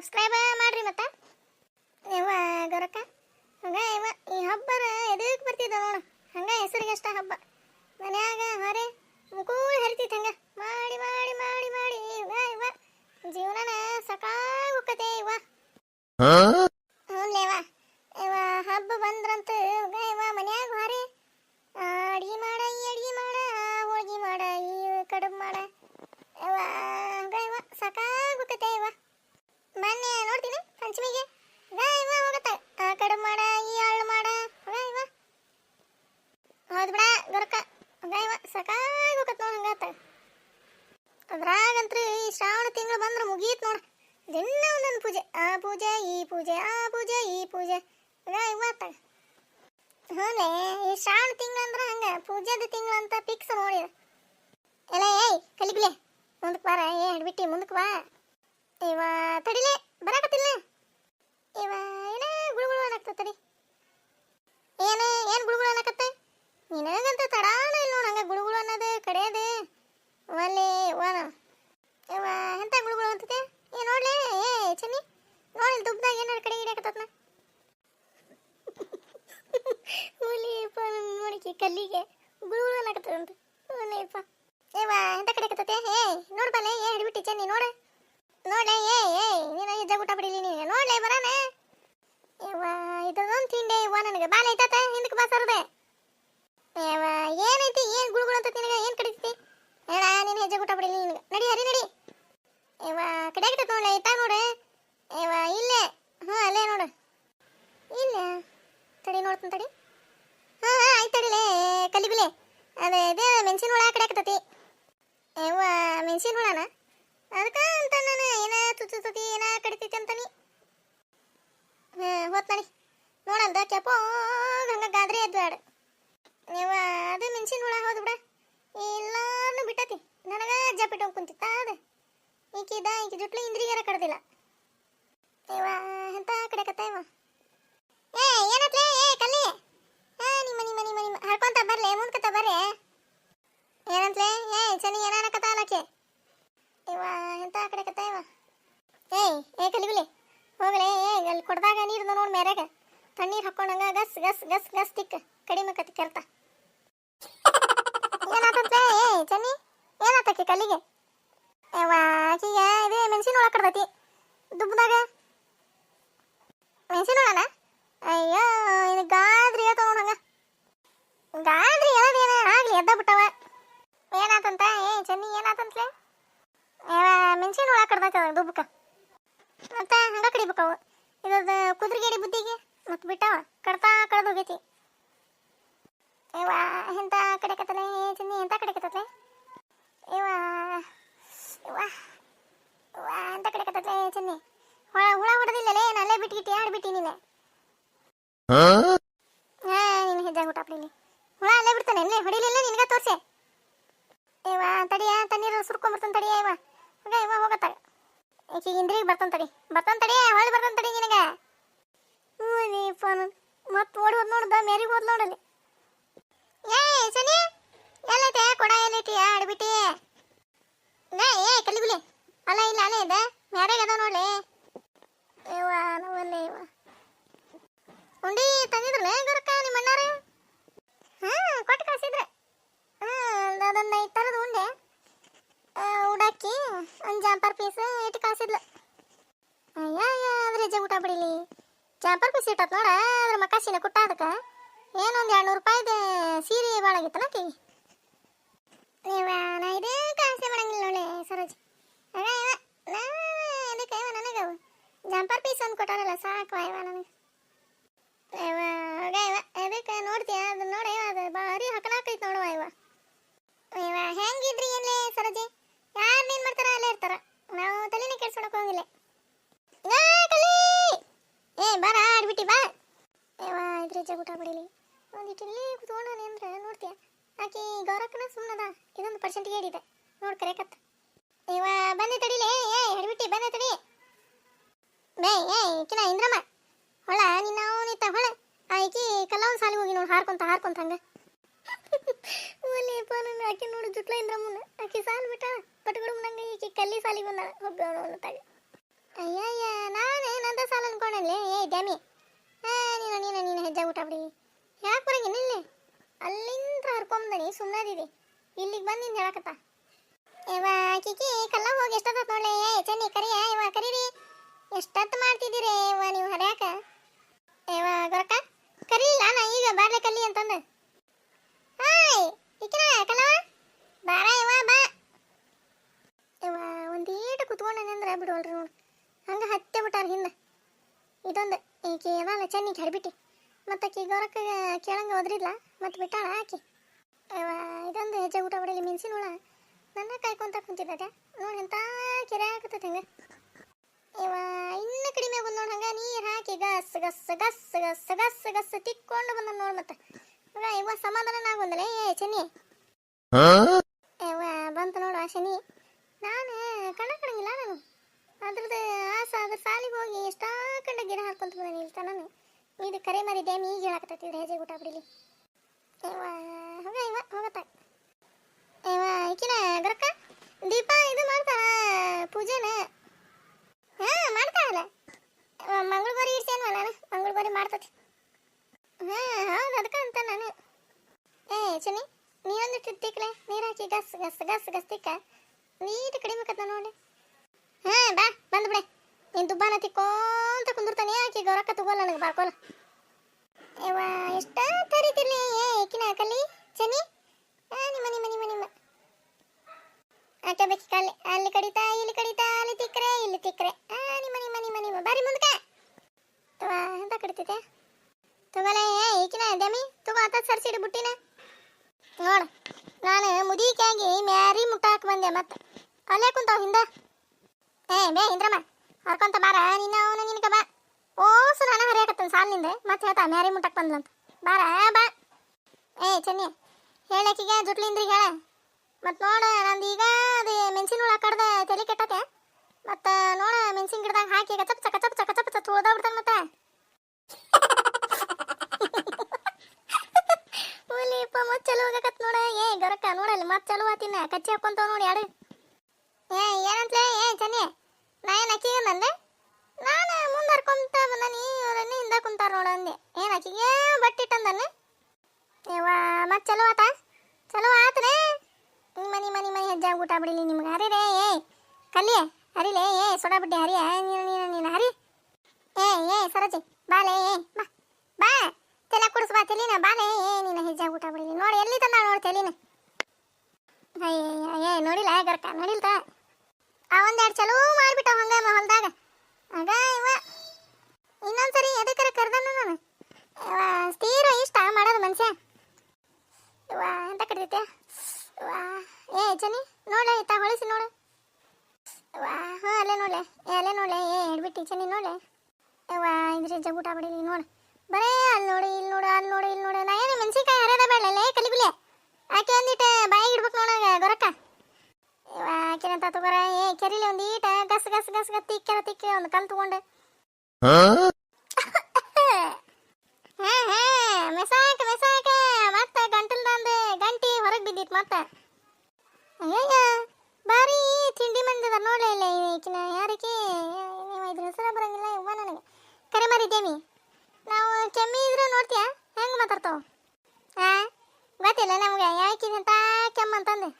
Subscribe ಮಾಡ್ರಿ ಮತ್ತೆ. ಯವ್ವ ಗೌರಕ್ಕ, ಹಂಗ ಯವ್ವ, ಈ ಹಬ್ಬರ ಎದಕ್ಕೆ ಬರ್ತಿದ್ದ ನೋಡು. ಹಂಗ ಹೆಸರಿಗೆ ಅಷ್ಟ ಹಬ್ಬ. ಮನ್ಯಾಗ ಹೊರೆ ಮುಕೂಳ ಹರಿತೈತೆ ಹಂಗ. ಮಾಡಿ ಮಾಡಿ ಮಾಡಿ ಮಾಡಿ. ಇವ ಇವ ಜೀವನನ ಸಕಾಗ್ ಹೋಗತೆ ಇವ ಹ್ಞೂನ್ಲೇವ ಇವ ಹಬ್ಬ ಬಂದ್ರಂತ ಇವ ಮನ್ಯಾಗ ಹೊರೆ ಅಡಿಗೆ ಮಾಡ, ಈ ಅಡ್ಗಿ ಮಾಡ ಹೋಳ್ಗಿ ಮಾಡ, ಈ ಕಡುಬು ಮಾಡ ಇವ ಹಂಗ ಇವ ಸಕಾಗ್ ಹೋಗತೆ ಇವ ಮೊನ್ನೆ ನೋಡ್ತೀನಿ ಪಂಚಮಿಗೆ ಗ ಇವ ಹೋಗತ್ತ ಆ ಕಡುಬು ಮಾಡ ಈ ಅಳ್ಳು ಮಾಡ ಗ ಇವ ಹೌದು ಬಿಡ ಗೊರಕ ಗ ಇವ ಸಕಾಗ್ ಹೋಗತ್ ನೋಡ್ ಹಂಗಾತ ಅದ್ರಾಗಂತ್ರು ಈ ಶ್ರಾವಣ ತಿಂಗಳು ಬಂದ್ರೆ ಮುಗೀತು ನೋಡ. ದಿನ ಒಂದೊಂದು ಪೂಜೆ, ಆ ಪೂಜೆ, ಈ ಪೂಜೆ, ಆ ಪೂಜೆ, ಈ ಪೂಜೆ. ಗ ಇವತ್ತ ಹ್ಞೂ ಈ ಶ್ರಾವಣ ತಿಂಗಳು ಅಂದ್ರೆ ಹಂಗ, ಪೂಜೆದ ಅಂತ ಫಿಕ್ಸ್ ನೋಡಿ ಎಲ್ಲ ಏಯ್ ಕಲಿಬಿಲೆ ಮುಂದಕ್ಕೆ ಬಾರ, ಏ ಹಿಡ್ಬಿಟ್ಟಿ ಮುಂದಕ್ಕೆ ಬಾ. ಇವ ತಡಿಲೆ, ಬರಾಕತ್ತಿಲ್ಲ. ಇವ ಏನ ಗುಳುಗುಳು ಅನ್ನಕತ್ತ ತಡಿ. ಏನೇ, ಏನು ಗುಳುಗುಳು ಅನ್ನಕತ್ತ ನಿನಗಂತ ತಡಾನ ಇಲ್ಲ ನೋಡ ಹಂಗ ಗುಳುಗುಳು ಅನ್ನೋದು ಕಡೆಯದು ಒಲೆ ವನ ಇವ ಎಂತ ಗುಳುಗುಳು ಅಂತತೆ ಏ ನೋಡ್ಲೆ ಏ ಚನ್ನಿ ನೋಡಿ ದುಬ್ದಾಗ ಏನಾರ ಕಡೆ ಹಿಡಿಯಕತ್ತತ್ನ ಒಲೆಯಪ್ಪ ನನ್ನ ಕಲ್ಲಿಗೆ ಗುಳುಗುಳು ಅನ್ನಕತ್ತದಂತ ಒಲೆಯಪ್ಪ ಏವ ಎಂತ ಕಡೆ ಕತ್ತತೆ ಏ ನೋಡ್ಬಲ್ಲೆ ಏ ಹಿಡಿಬಿಟ್ಟಿ ಚೆನ್ನಿ, ನೋಡ. ನೋಡ್ಲೆ ಏ ಏ ನೀನು ಇದ್ದ ಊಟ ಬಿಡಿಲಿ ನೀನು. ನೋಡ್ಲೆ, ಬರಾನ. ಯವ್ವ ಇದೊಂದು ತಿಂಡೆ ಇವ್ವ ನನಗೆ. ಬಾಲ ಐತಾತ ಹಿಂದಕ್ಕೆ ಬಾ, ಸರ್ದೆ. ಯವ್ವ ಏನೈತಿ, ಏನು ಗುಳುಗುಳು ಅಂತ ನಿನಗೆ ಏನು ಕಡಿತೈತಿ ಹೇಳ, ನೀನು ಹೆಜ್ಜೆ ಊಟ ಬಿಡಿಲಿ ನಿನಗೆ ನಡಿ, ಹರಿ, ನಡಿ. ಯವ್ವ ಕಡೆಯಾಗತ್ತ ನೋಡ್ಲೆ ಐತಾ ನೋಡು. ಯವ್ವ ಇಲ್ಲೇ. ಹ್ಞೂ ಅಲ್ಲೇ ನೋಡು. ಇಲ್ಲ. ತಡಿ, ನೋಡ್ತೀನಿ, ತಡಿ ಹಾಂ ಹಾಂ ಆಯ್ತು ತಡಿಲೇ ಕಲಿಬಿಲೆ ಅದೇ ಇದೇ ಮೆಣಸಿನ ಹುಳ ಕಡೆಯಾಕತ್ತತಿ ಯವ್ವ ಮೆಣಸಿನ ಹುಳನ? ಅದಕ್ಕೆ ಅಂತ ನಾನು ಏನ ತುತ್ತತಿ ಏನ ಕಡಿತೈತಿ ಅಂತಾನಿ ಹೋತ್ ನಡಿ. ನೋಡಲ್ದ ಕೆಪೋ ಹಂಗ ಗಾದ್ರಿ ಎದ್ದು ಬೇಡ ನೀವು ಅದು ಮೆಣಸಿನ ಹುಳ ಹೌದು ಬಿಡ. ಎಲ್ಲಾನು ಬಿಟ್ಟತಿ. ನನಗ ಅಜ್ಜ ಬಿಟ್ಟು ಕುಂತಿತ್ತ, ಅದು. ಈಕಿದ, ಈಕಿ ಜುಟ್ಲು ಇಂದ್ರಿಗರ ಕಡ್ದಿಲ್ಲ. ಇವ, ಎಂತ ಕಡೆಕತ್ತ ಇವ? ಏ, ಏನತ್ಲೆ? ಏ, ಕಲ್ಲಿ. ಹಾ ನಿಮ್ಮ ನಿಮ್ಮ ನಿಮ್ಮ ನಿಮ್ಮ. ಹರ್ಕೊಂತ ಬರ್ಲೆ ಮುಂದ್ಕತ್ತ ಬರ್ರೆ ಏನಂತ್ಲೆ? ಏ ಚನಿ ಏನಾನಕತ್ತ ಅಲಕ್ಕೆ? ಇವ ಎಂತ ಆಕಡೆ ಇವ ಏಯ್, ಏ ಕಲಿಬಿಲಿ ಹೋಗ್ಲೆ, ಏ, ಅಲ್ಲಿ ಕೊಡ್ದಾಗ ನೀರು ನೋಡಿ ಮೇರೆಗ. ತಣ್ಣೀರ್ ಹಾಕೊಂಡಂಗ ಗಸ್ ಗಸ್ ಗಸ್ ಗಸ್ ತಿಕ್ಕ ಕಡಿಮೆ ಕತ್ತಿ ಕೆರ್ತ. ಏನಾತಂತೆ ಏ, ಚನ್ನಿ, ಏನಾತಕ್ಕೆ ಕಲ್ಲಿಗೆ ಯವ್ವ, ಆಕಿಗೆ ಇದೇ ಮೆಣಸಿನ ಹುಳ ಕಡ್ದತಿ. ದುಬ್ಬದಾಗ ಮೆಣಸಿನ ಹುಳನ ಅಯ್ಯೋ ಇದು ಗಾದ್ರಿ ಹೇಳ್ತಾವ ನೋಡ್ ಹಂಗ ಗಾದ್ರಿ ಹೇಳೋದೇನ ಆಗ್ಲಿ ಎದ್ದ ಬಿಟ್ಟವ ಏನಾತಂತ ಏ ಚನ್ನಿ ಏನಾತಂತ್ಲೆ ಯವ್ವ ಮೆಣಸಿನ ಹುಳ ಕಡ್ದೈತಿ ಅದ ದುಬ್ಬಕ್ಕ ಮತ್ತೆ ಹಂಗ ಕಡಿಬೇಕವು ಇದ್ರದ್ದು ಕುದುರೆಗೇಡಿ ಬುದ್ಧಿಗೆ ಮತ್ತೆ ಬಿಟ್ಟವ ಕಡ್ತಾ ಕಡ್ದು ಹೋಗೈತಿ ಇವ ಎಂತ ಕಡೆಕತ್ತಲೆ ಚಿನ್ನಿ ಎಂತ ಕಡೆಕತ್ತಲೆ ಇವ ಇವ ಇವ ಎಂತ ಕಡೆಕತ್ತಲೆ ಚಿನ್ನಿ. ಹುಳ ಹುಳ ಹೊಡೆದಿಲ್ಲಲೇ ನಾನು ಅಲ್ಲೇ ಬಿಟ್ಗಿಟ್ಟಿ ಆಡ್ಬಿಟ್ಟಿ ನೀನೆ. ಹಾ, ನೀನು ಹೆಜ್ಜೆ ಬಿಡಿಲಿ ಹುಳ ಅಲ್ಲೇ ಬಿಡ್ತಾನೆ ಅಲ್ಲೇ ಹೊಡಿಲಿಲ್ಲ ನಿನಗ ತೋರ್ಸೆ. ಇವ ತಡಿಯ, ತಣ್ಣೀರು ಸುರ್ಕೊಂಬರ್ತಾನೆ ತಡಿಯ ಇವ ಹೋಗ ಇವ ಹೋಗತ್ತಾಗ ಈಕಿ ಇಂದ್ರಿಗೆ ಬರ್ತಾನೆ ತಡಿ. ಬರ್ತಾನೆ ತಡಿ, ಹೊಳ್ಳಿ ಬರ್ತಾನೆ ತಡಿ ನಿನಗೆ. ಹ್ಞೂ ಫೋನ್, ಮತ್ತೆ ಓಡಿ ಹೋದ್ ನೋಡ್ದ ಮೇರಿಗೆ ಹೋದ್ ನೋಡಲ್ಲಿ. ಏ ಸನಿ ಎಲ್ಲೈತೆ ಕೊಡ ಎಲ್ಲೈತಿ ಆಡ್ಬಿಟ್ಟಿ ಏ ಏ ಕಲಿಬಿಲಿ ಅಲ್ಲ ಇಲ್ಲ ಅಲ್ಲೇ ಇದೆ ಮ್ಯಾರೇಜ್ ಅದ ನೋಡ್ಲಿ ಇವ ನವಲ್ಲೇ ಇವ ಉಂಡಿ ತಂದಿದ್ರಲ್ಲ ಗೊರಕ್ಕ ನಿಮ್ಮ ಅಣ್ಣಾರು ಹಾ ಕೊಟ್ಟು ಕಳ್ಸಿದ್ರೆ ಹ್ಮ್ ಅದೊಂದು ಐದು ಥರದ ಉಂಡೆ ಆ, ಉಡಾಕಿ ಒಂದು ಜಾಂಪರ್ ಪೀಸ್ ಇಟ್ಟು ಕಳ್ಸಿದ್ಲು ಅಯ್ಯ ಅದ್ರ ಹೆಜ್ಜೆ ಊಟ ಬಿಡಿಲಿ ಜಾಂಪರ್ ಪೀಸ್ ಇಟ್ಟತ್ ನೋಡ ಅದ್ರ ಮಕಾಸಿನ ಕುಟ್ಟ ಅದಕ್ಕೆ ಏನೊಂದು ಎರಡು ನೂರು ರೂಪಾಯಿದ ಸೀರೆ ಭಾಳ ಆಗಿತ್ತಲ್ಲ ಆಕಿ ಇವ ಇದೇ ಕಾಸೆ ಮಾಡಂಗಿಲ್ಲ ನೋಳೆ ಸರೋಜ್. ಇದಕ್ಕೆ ಇವ ನನಗೆ ಜಂಪರ್ ಪೀಸ್ ಒಂದು ಕೊಟ್ಟಾರಲ್ಲ ಸಾಕು ಇವ ನನಗೆ. ಇವ ಆಗ ಅದಕ್ಕೆ ನೋಡ್ತೀಯ? ಅದು ನೋಡಿ ಅದು ಭಾರಿ ಹಕನಾಕೈತಿ ನೋಡುವ ಇವ. ಇವ ಹೆಂಗಿದ್ರಿ ಏನ್ಲೇ ಸರೋಜಿ? ಯಾರು ನೀನು ಮಾಡ್ತಾರ ಅಲ್ಲೇ ಇರ್ತಾರ ನಾವು ತಲೆನೇ ಕೆಡ್ಸ್ಕೊಳಕ್ ಹೋಗಿಲ್ಲ ಏ ಕಲಿ ಏ ಬಾರ ಆಡ್ಬಿಟ್ಟಿ ಬಾ ಏವ ಇದ್ರ ಜಗುಟ ಬಿಡಿಲಿ ಒಂದಿಟ್ಟು ಇಲ್ಲಿ ಕುತ್ಕೊಂಡಾನೆ ಅಂದ್ರೆ ನೋಡ್ತೀಯ ಆಕಿ ಗೌರಕ್ಕನ ಸುಮ್ಮನದ ಇದೊಂದು ಪರ್ಸೆಂಟ್ಗೆ ಹೇಳಿದೆ. ನೋಡ್ ಕರೆಕತ್ ಇವ ಬಂದೆ ತಡಿಲೇ ಏ, ಹಿಡ್ಬಿಟ್ಟಿ, ಬಂದೆ ತಡಿ. ಬೇ, ಏ, ಕಿನ ಇಂದ್ರಮ್ಮ. ಹೊಳ ನಿನ್ನ ಅವನಿತ್ತ ಹೊಳ ಆಕಿ ಕಲ್ಲವನ್ ಸಾಲಿಗೆ ಹೋಗಿ ನೋಡಿ ಹಾರ್ಕೊಂತ ಹಾರ್ಕೊಂತ ಹಂಗ ಒಲೆಯಪ್ಪ ನನ್ನ ಆಕಿ ನೋಡು ಜುಟ್ಲ ಇಂದ್ರಮ್ಮನ ಆಕಿ ಸಾಲ್ ಬಿಟ್ಟ ಪಟ್ಗುಡು ನಂಗೆ ಈಕಿ ಕಲ್ಲಿ ಸಾಲಿಗೆ ಬಂದಾಳ ಒಬ್ಬ ತಾಗ ಅಯ್ಯಯ್ಯ ನಾ ಡ್ಯಾಮಿ ಆ ನೀನು ನೀನು ನೀನು ಹೆಜ್ಜೆ ಊಟ ಬಿಡಿ ಯಾಕೆ ಬರಂಗಿಲ್ಲ ಇಲ್ಲಿ ಹರ್ಕೊಂಬಂದನಿ ಸುಮ್ಮನದಿದೆ ಇಲ್ಲಿಗೆ ಬಂದು ನಿನ್ನ ಹೇಳಕತ್ತ. ಇವ ಕಿಕಿ, ಕಲ್ಲ ಹೋಗಿ ಎಷ್ಟೊತ್ತ ನೋಡ್ಲೆ? ಏ ಚೆನ್ನಿ, ಕರಿಯ? ಇವ ಕರೀರಿ. ಎಷ್ಟೊತ್ತು ಮಾಡ್ತಿದ್ದೀರಿ? ಇವ ನೀವು ಹರ್ಯಾಕ? ಇವ ಗೊರಕ ಕರೀಲಿಲ್ಲ ನಾ ಈಗ ಬಾರ್ಲೆ ಕಲ್ಲಿ ಅಂತಂದ. ಹಾಯ್ ಇಕ್ಕಿನ ಕಲ್ಲವ ಬಾರ ಇವ ಬಾ. ಇವ ಒಂದೀಟ ಕುತ್ಕೊಂಡೇನಂದ್ರೆ ಬಿಡವಲ್ರಿ ನೋಡಿ. ಹಂಗೆ ಹತ್ತೆ ಬಿಟ್ಟಾರ ಹಿಂದೆ. ಇದೊಂದು ಈಕೆ ಏನಲ್ಲ ಚೆನ್ನಿಗೆ ಹರಿಬಿಟ್ಟು. ಮತ್ತು ಆಕಿ ಗೌರಕ್ಕ ಕೇಳಂಗೆ ಹೋದ್ರಿಲ್ಲ ಮತ್ತೆ ಬಿಟ್ಟಾಳ ಆಕೆ. ಇದೊಂದು ಹೆಜ್ಜೆ ಊಟ ಹೊಡೆಯಲಿ ಮೆಣಸಿನ ಹುಳ. ನನ್ನ ಕಾಯ್ಕೊಂತ ಕುಂತಿದ್ದೆ ನೋಡಿ ಎಂತ ಕೆರೆ ಹಾಕತ್ತೈತೆ ಹಂಗೆ. ಇವ ಇನ್ನು ಕಡಿಮೆ ಬಂದು ನೋಡಿ ಹಂಗೆ ನೀರು ಹಾಕಿ ಗಸ್ ಗಸ್ ಗಸ್ ಗಸ್ ಗಸ್ ಗಸ್ ತಿಕ್ಕೊಂಡು ಬಂದ ನೋಡಿ ಮತ್ತೆ. ಇವ ಇವ ಸಮಾಧಾನ ಆಗೋದಲ್ಲ ಏ ಚೆನ್ನಿ ಇವ ಬಂತು ನೋಡು ಶನಿ. ನಾನು ಕಣ ಕಣಂಗಿಲ್ಲ ನಾನು. ಅದ್ರದ್ದು ಆಸ ಅದ್ರ ಸಾಲಿಗೆ ಹೋಗಿ ಎಷ್ಟಾ ಕಂಡ ಗಿಡ ಹಾಕೊಂತ ಬಂದ ನಿಲ್ತ ನಾನು ಇದು ಕರೆ ಮರಿ ಡ್ಯಾಮ್ ಈಗ ಹೇಳಕತ್ತಿದ್ರೆ ಹೆಜೆ ಊಟ ಬಿಡಿಲಿ ಇವ ಹೋಗ ಇವ ಹೋಗತ್ತ ಇವ ಈಕಿನ ಗರಕ ದೀಪ ಇದು ಮಾಡ್ತಾಳ ಪೂಜೆನ ಹಾ ಮಾಡ್ತಾಳಲ್ಲ ಮಂಗಳಗೌರಿ ಇಡ್ಸೇನ್ವ ನಾನು ಮಂಗಳಗೌರಿ ಮಾಡ್ತತಿ ಹಾ ಹೌದು ಅಂತ ನಾನು ಏ ಚನ್ನಿ ನೀವೊಂದು ತಿಕ್ಲೆ ನೀರು ಹಾಕಿ ಗಸ್ ಗಸ್ ಗಸ್ ಗಸ್ ತಿಕ್ಕ ನೀಟ್ ಕಡಿಮೆ ಕತ್ತ ನೋಡಿ ಹಾ ಬಾ ಬಂದು ಬಿಡೆ ನೀನು ದುಬ್ಬಾನ ತಿಕ್ಕೋಂತ ಕುಂದಿರ್ತಾನೆ ಆಕಿ ಗೌರಕ್ಕ ತಗೋಲ್ಲ ನನಗೆ ಬಾರ್ಕೋಲ್ಲ ಏವಾ ಎಷ್ಟ ತರಿತಿರ್ಲಿ ಏ ಏಕಿನ ಕಲಿ ಚನಿ ಆ ನಿಮ್ಮ ನಿಮ್ಮ ನಿಮ್ಮ ನಿಮ್ಮ ಆಕೆ ಬೇಕಿ ಕಲ್ಲಿ ಅಲ್ಲಿ ಕಡಿತಾ, ಇಲ್ಲಿ ಕಡಿತಾ, ಅಲ್ಲಿ ತಿಕ್ರೆ ಇಲ್ಲಿ ತಿಕ್ರೆ ಆ, ನಿಮ್ಮ ನಿಮ್ಮ ನಿಮ್ಮ ನಿಮ್ಮ. ಬಾರಿ ಮುಂದಕ್ಕೆ. ತವ, ಎಂತ ಕಡಿತೈತೆ ತಗೋಲೆ ಈಕಿನ ದಮಿ ತಗೋ ಆತ ಸರ್ಸಿಡು ಬುಟ್ಟಿನ. ನೋಡು, ನಾನು ಮುದೀಕಾಗಿ ಮ್ಯಾರಿ ಮುಟ್ಟಾಕ್ ಬಂದೆ ಮತ್ತೆ. ಅಲ್ಲೇ ಕುಂತಾವ ಹಿಂದ. ಏ, ಬೇ, ಇಂದ್ರಮ್ಮ, ಹರ್ಕೊಂತ ಬಾರ. ನಿನ್ನ, ಅವನು ನಿನಗ ಬಾ. ಓ ನಾನು ಹರಿಯಾಕತ್ತನ ಸಾಲಿನಿಂದ ಮತ್ತೆ ಹೇಳ್ತಾ, ಮ್ಯಾರಿ ಮುಟ್ಟಕ್ ಬಂದ್ಲಂತ. ಬಾರ, ಬಾ. ಏ, ಚೆನ್ನಿ, ಹೇಳಕ್ಕಿಗೆ ಜುಟ್ಲಿಂದ್ರಿಗೆ ಮತ್ತು ನೋಡ, ನಂದು ಈಗ ಅದು ಮೆಣಸಿನ ಹುಳ ಕಡ್ದೆ ತಲೆ ಕೆಟ್ಟತೆ. ಮತ್ತು ನೋಡ, ಮೆಣಸಿನ ಗಿಡದಾಗ ಹಾಕಿ ಕಚಪ್ ಚಕ ಚಪ್ ಚಕ ಚಪ್ ತುಳ್ದ ಬಿಡ್ತಾನೆ ಮತ್ತೆ. ಹುಲಿಪ್ಪ ಮತ್ತೆ ಚಲೋ ಹೋಗಕತ್ ನೋಡ. ಏ, ಗರಕ್ಕ ನೋಡಲ್ಲಿ ಮತ್ತೆ ಚಲೋ ಆತಿನ. ಕಚ್ಚಿ ಹಾಕೊಂತಾವ ನೋಡಿ ಯಾರು ಏ ಏನಂತಲೇ ಏ, ಚನ್ನಿ, ನಾ ಏನು ಅಕ್ಕಿಗೆ ಬಂದೆ ನಾನು ಮುಂದೆ ಹರ್ಕೊಂತ ಬಂದನಿ ಇವರನ್ನ ಹಿಂದೆ ಕುಂತಾರ ನೋಡ ಅಂದೆ. ಏನು ಅಕ್ಕಿಗೆ? ಬಟ್ಟಿಟ್ಟಂದನೆ ಏವಾ ಮತ್ತೆ ಚಲೋ ಆತ? ಚಲೋ ಆತನೆ ಮನಿ ಮನಿ ಮನಿ ಹೆಜ್ಜೆ ಊಟ ಬಿಡಿಲಿ ನಿಮ್ಗೆ. ಹರಿರೇ ಏ ಕಲ್ಲಿ ಹರಿಲೇ ಏ, ಸೊಡ ಬಿಡ್ಡಿ ಹರಿ ನೀನು ನೀನು ನೀನು, ಹರಿ. ಏ ಏ, ಸರೋಜಿ ಬಾಲೆ ಏ, ಬಾ ಬಾ. ತಲೆ ಕುಡಿಸ್, ಬಾ, ತೆಲಿನ ಬಾಲೆ ಏ ನಿನ್ನ ಹೆಜ್ಜೆ ಊಟ ಬಿಡಿಲಿ ನೋಡಿ, ಎಲ್ಲಿ ತಂದ ನೋಡಿ ತೆಲಿನ. ಏ ನೋಡಿಲ್ಲ ಗರ್ಕ ನೋಡಿಲ್ತ ಆ ಒಂದೆರಡು ಚಲೋ ಮಾಡಿಬಿಟ್ಟ ಹಂಗ ಹೊಲ್ದಾಗ ಆಗ ಇವ ಇನ್ನೊಂದ್ಸರಿ ಎದಕ್ಕರ ಕರ್ದನ ನಾನು ತೀರ ಇಷ್ಟ ಮಾಡೋದು ಮನುಷ್ಯ ಇವ ಎಂತ ಕಡಿತೈತೆ ಚನಿ ನೋಡ್ಲೆ ಇತ್ತ ಹೊಳಿಸಿ ನೋಡು. ವಾ ಹಾಂ ಅಲ್ಲೇ ನೋಡ್ಲೆ. ಏ, ಅಲ್ಲೇ ನೋಡ್ಲೆ. ಏ ಹಿಡ್ಬಿಟ್ಟು ಚನಿ ನೋಡ್ಲೆ? ವಾ, ಇದ್ರ ಜಗ್ಬುಟ ಬಿಡಿ ನೋಡು. ಬರೇ, ಅಲ್ಲಿ ನೋಡಿ, ಇಲ್ಲಿ ನೋಡು, ಅಲ್ಲಿ ನೋಡು, ಇಲ್ಲಿ ನೋಡು. ನಾ ಏನು ಮೆಣಸಿನ್ಕಾಯಿ ಹರಿಯೋದ ಬೇಡಲೇ ಕಲಿಬಿಲೆ ಆಕೆ ಒಂದಿಟ್ಟು ಬಾಯಿಗೆ ಇಡ್ಬೇಕು ನೋಡ ಗೊರಕ್ಕ. ಇವ ಆಕೆನಂತ ತಗೋರ. ಏ, ಕೆರಿಲಿ ಒಂದು ಈಟ, ಗಸ್ ಗಸ್ ಗಸ್ ಗಸ್ ತಿಕ್ಕೆರ ತಿಕ್ಕಿ ಒಂದು ಕಲ್ ಹಾ ಮೆಸಾಕ ಮೆಸಾಕ. ಮತ್ತ ಗಂಟಲ್ದಂದು ಗಂಟಿ ಹೊರಗೆ ಬಿದ್ದಿತ್ತು ಮತ್ತ. ಅಯ್ಯಯ್ಯ ಬಾರಿ ತಿಂಡಿ ಮಂದಿದ ನೋಡಲೇ ಇಲ್ಲ ಈಕಿನ. ಯಾರಿಗೆ? ನೀವು ಇದ್ರ ಹೆಸರು ಬರಂಗಿಲ್ಲ ಯವ್ವ ನನಗೆ. ಕರೆ ಮಾರಿದ್ದೇಮಿ ನಾವು ಕೆಮ್ಮಿ ಇದ್ರೆ ನೋಡ್ತೀಯಾ? ಹೆಂಗೆ ಮಾತಾಡ್ತಾವ? ಹಾಂ ಗೊತ್ತಿಲ್ಲ ನಮ್ಗೆ. ಯಾಕಿದಂತ ಕೆಮ್ಮ ಅಂತಂದೆ.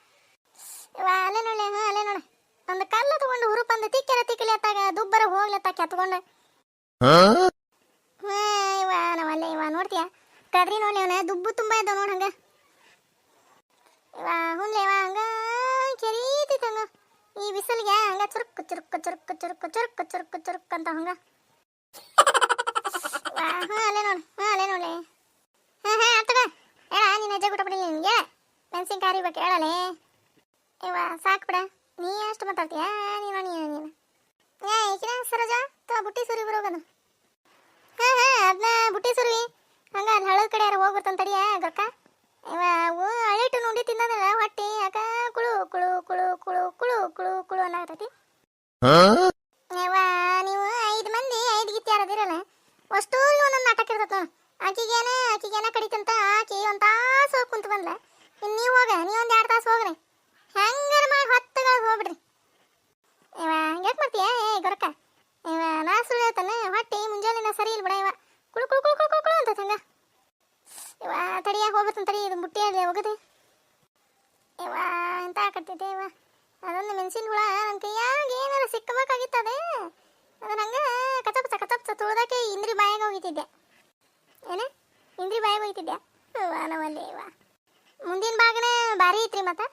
ಅಲ್ಲೇ ನೋಡ್ಲೆ ಹಾಂ ಅಲ್ಲೇ ನೋಡ. ಒಂದು ಕಲ್ಲು ತಗೊಂಡು ಹುರುಪಂದು ತಿಕ್ಕೆರ ತಿಕ್ಕಲಿ ಅತ್ತಾಗ ದುಬ್ಬರ ಹೋಗ್ಲತ್ತಾಕ ಎತ್ಕೊಂಡು ಹಾ? ಇವ ನಾವಲ್ಲೇ ಇವ ನೋಡ್ತೀಯ? ಕದ್ರಿ ನೋಡಿ ಅವನ ದುಬ್ಬು ತುಂಬ ಇದ್ದಾವ ನೋಡಿ ಹಂಗ. ಇವ ಹುನ್ಲೆ ಇವ ಚುರುಕ್ ಚುರುಕ್ ಚುರುಕ್ ಅಂತ ಹಂಗ. ಹಾ ಅಲ್ಲೇ ನೋಡಿ ಹಾ ಅಲ್ಲೇ ನೋಡಿ ಹಾ ಹಾ ಆತಗ ಹೇಳ ನೀನು ಅಜ್ಜ ಊಟ ಬಿಡಿ ನಿನ್ಗೆ ಮೆಣಸಿನ್ಕಾಯಿ ಬೇಕು ಹೇಳಲೇ. ಇವ ಸಾಕು ಬಿಡ. ನೀ ಅಷ್ಟು ಮಾತಾಡ್ತೀಯ? ನೀನು ನೀನು ನೀನು. ಏ ಈಕಿನ ಸರೋಜ ತೋ ಬುಟ್ಟಿ ಸುರಿ ಬರೋಗನು ಹಾ ಹಾ ಅದನ್ನ ಬುಟ್ಟಿ ಸುರಿ. ಹಂಗ ಅದು ಹಳದ ಕಡೆ ಯಾರು ಹೋಗ್ಬರ್ತಾನ ತಡಿಯ ಗಕ್ಕ ಇವ ಅವು ಹಳಿಟ್ಟು ನುಂಡಿ ತಿನ್ನೋದಲ್ಲ ಹೊಟ್ಟಿ ಯಾಕ ಕುಳು ಕುಳು ಕುಳು ಕುಳು ಕುಳು ಕುಳು ಕುಳು ಅನ್ನತೈತಿ ಆತು ಆಕಿಗೇನೆ ಆಕಿಗೇನೆ ಕಡಿತಂತ, ಆಕಿ ಒಂದು ತಾಸು ಹೋಗಿ ಕುಂತ ಬಂದ್ಲ. ಇನ್ನು ನೀವು ಹೋಗ ನೀವೊಂದು ಎರಡು ತಾಸು ಹೋಗ್ರಿ. ಹೆಂಗಾರ ಮಾಡಿ ಹೊತ್ತಗಳ ಹೋಗ್ಬಿಡ್ರಿ. ಇವ ಹಂಗ್ಯಾಕೆ ಮಾಡ್ತೀಯ? ಏ, ಗೊರಕ. ಇವ ನಾ ಸುಳ್ಳು ಹೇಳ್ತಾನೆ, ಹೊಟ್ಟೆ ಮುಂಜಾನೆ ಸರಿ ಇಲ್ಲ ಬಿಡ ಇವ. ಕುಳು ಕುಳು ಕುಳು ಕುಳು ಕುಳು ಅಂತ ಹಂಗ. ಇವ ತಡಿಯಾಗ ಹೋಗ್ಬೇಕಂತ ತಡಿ, ಇದು ಮುಟ್ಟಿ ಅಲ್ಲಿ ಹೋಗದೆ. ಇವ ಅಂತ ಕಟ್ಟಿದ್ದೆ ಇವ? ಅದೊಂದು ಮೆಣಸಿನ ಹುಳ ನನ್ನ ಕೈಯಾಗ ಏನಾರ ಸಿಕ್ಕಬೇಕಾಗಿತ್ತದೇ ಅದನ್ನ ಹಂಗೆ ಕಚಪಚ ಕಚಪಚ ತುಳ್ದಕ್ಕೆ ಇಂದ್ರಿ ಬಾಯಾಗ ಹೋಗಿತ್ತಿದ್ದೆ ಏನ? ಇಂದ್ರಿ ಬಾಯ್ ಹೋಗಿತಿದ್ದೆ ಅವ್ವ ನವಲ್ಲಿ ಯವ್ವ ಮುಂದಿನ ಭಾಗನೇ ಭಾರಿ ಐತ್ರಿ ಮತ್ತೆ.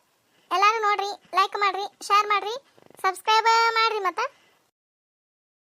ಎಲ್ಲರೂ ನೋಡ್ರಿ ಲೈಕ್ ಮಾಡ್ರಿ ಶೇರ್ ಮಾಡ್ರಿ ಸಬ್ಸ್ಕ್ರೈಬ್ ಮಾಡ್ರಿ ಮತ್ತೆ.